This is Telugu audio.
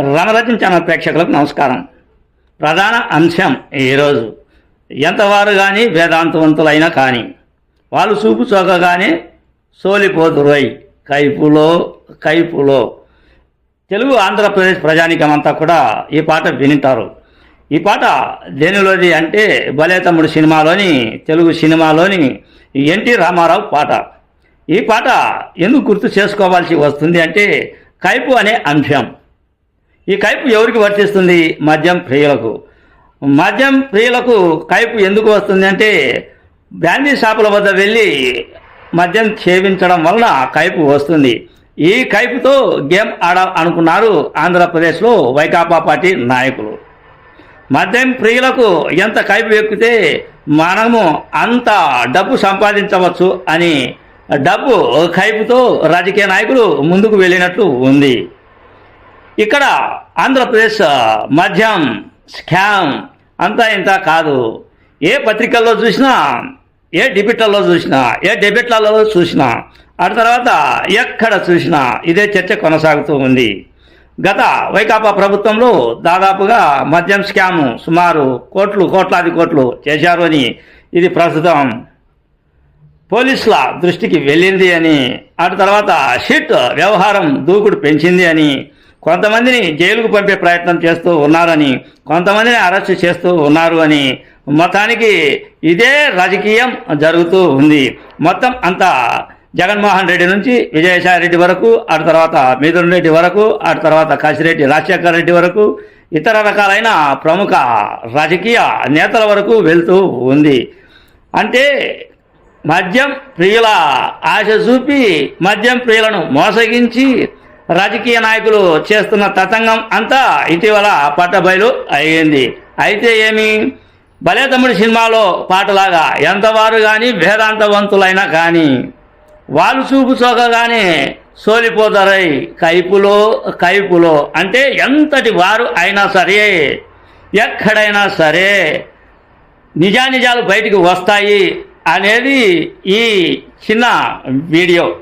రణరత్న ఛానల్ ప్రేక్షకులకు నమస్కారం. ప్రధాన అంశం ఈరోజు. ఎంతవారు కానీ వేదాంతవంతులైనా కానీ వాళ్ళు చూపు చూకగానే సోలిపోతురై. కైపులో కైపులో. తెలుగు ఆంధ్రప్రదేశ్ ప్రజానికమంతా కూడా ఈ పాట వినింటారు. ఈ పాట దేనిలోది అంటే బలే తమ్ముడు సినిమాలోని తెలుగు సినిమాలోని ఎన్టీ రామారావు పాట. ఈ పాట ఎందుకు గుర్తు చేసుకోవాల్సి వస్తుంది అంటే కైపు అనే అంశం. ఈ కైపు ఎవరికి వర్తిస్తుంది? మద్యం ప్రియులకు. మద్యం ప్రియులకు కైపు ఎందుకు వస్తుంది అంటే బ్రాండీ షాపుల వద్ద వెళ్ళి మద్యం సేవించడం వలన కైపు వస్తుంది. ఈ కైపుతో గేమ్ ఆడ అనుకున్నారు ఆంధ్రప్రదేశ్లో వైకాపా పార్టీ నాయకులు. మద్యం ప్రియులకు ఎంత కైపు ఎక్కితే మనము అంత డబ్బు సంపాదించవచ్చు అని డబ్బు కైపుతో రాజకీయ నాయకులు ముందుకు వెళ్ళినట్లు ఉంది. ఇక్కడ ఆంధ్రప్రదేశ్ మద్యం స్కామ్ అంతా ఇంత కాదు. ఏ పత్రికల్లో చూసినా ఏ డిబిట్లలో చూసినా ఏ డెబిట్లలో చూసినా ఆ తర్వాత ఎక్కడ చూసినా ఇదే చర్చ కొనసాగుతూ ఉంది. గత వైకాపా ప్రభుత్వంలో దాదాపుగా మద్యం స్కాము సుమారు కోట్లు కోట్లాది కోట్లు చేశారు అని ఇది ప్రస్తుతం పోలీసుల దృష్టికి వెళ్ళింది అని ఆ తర్వాత షిట్ వ్యవహారం దూకుడు పెంచింది అని కొంతమందిని జైలుకు పంపే ప్రయత్నం చేస్తూ ఉన్నారని కొంతమందిని అరెస్ట్ చేస్తూ ఉన్నారు అని మొత్తానికి ఇదే రాజకీయం జరుగుతూ ఉంది. మొత్తం అంతా జగన్మోహన్ రెడ్డి నుంచి విజయసాయి రెడ్డి వరకు ఆ తర్వాత మిథున్ రెడ్డి వరకు ఆ తర్వాత కాశిరెడ్డి రాజశేఖర రెడ్డి వరకు ఇతర రకాలైన ప్రముఖ రాజకీయ నేతల వరకు వెళ్తూ ఉంది. అంటే మద్యం ప్రియుల ఆశ చూపి మద్యం ప్రియులను మోసగించి రాజకీయ నాయకులు చేస్తున్న తతంగం అంతా ఇటీవల పట్టబయలు అయ్యింది. అయితే ఏమి? భలే తమ్ముడి సినిమాలో పాటలాగా ఎంతవారు కానీ వేదాంతవంతులైనా కానీ వాళ్ళు చూపు చూకగానే సోలిపోతారై. కైపులో కైపులో అంటే ఎంతటి వారు అయినా సరే ఎక్కడైనా సరే నిజానిజాలు బయటికి వస్తాయి అనేది ఈ చిన్న వీడియో.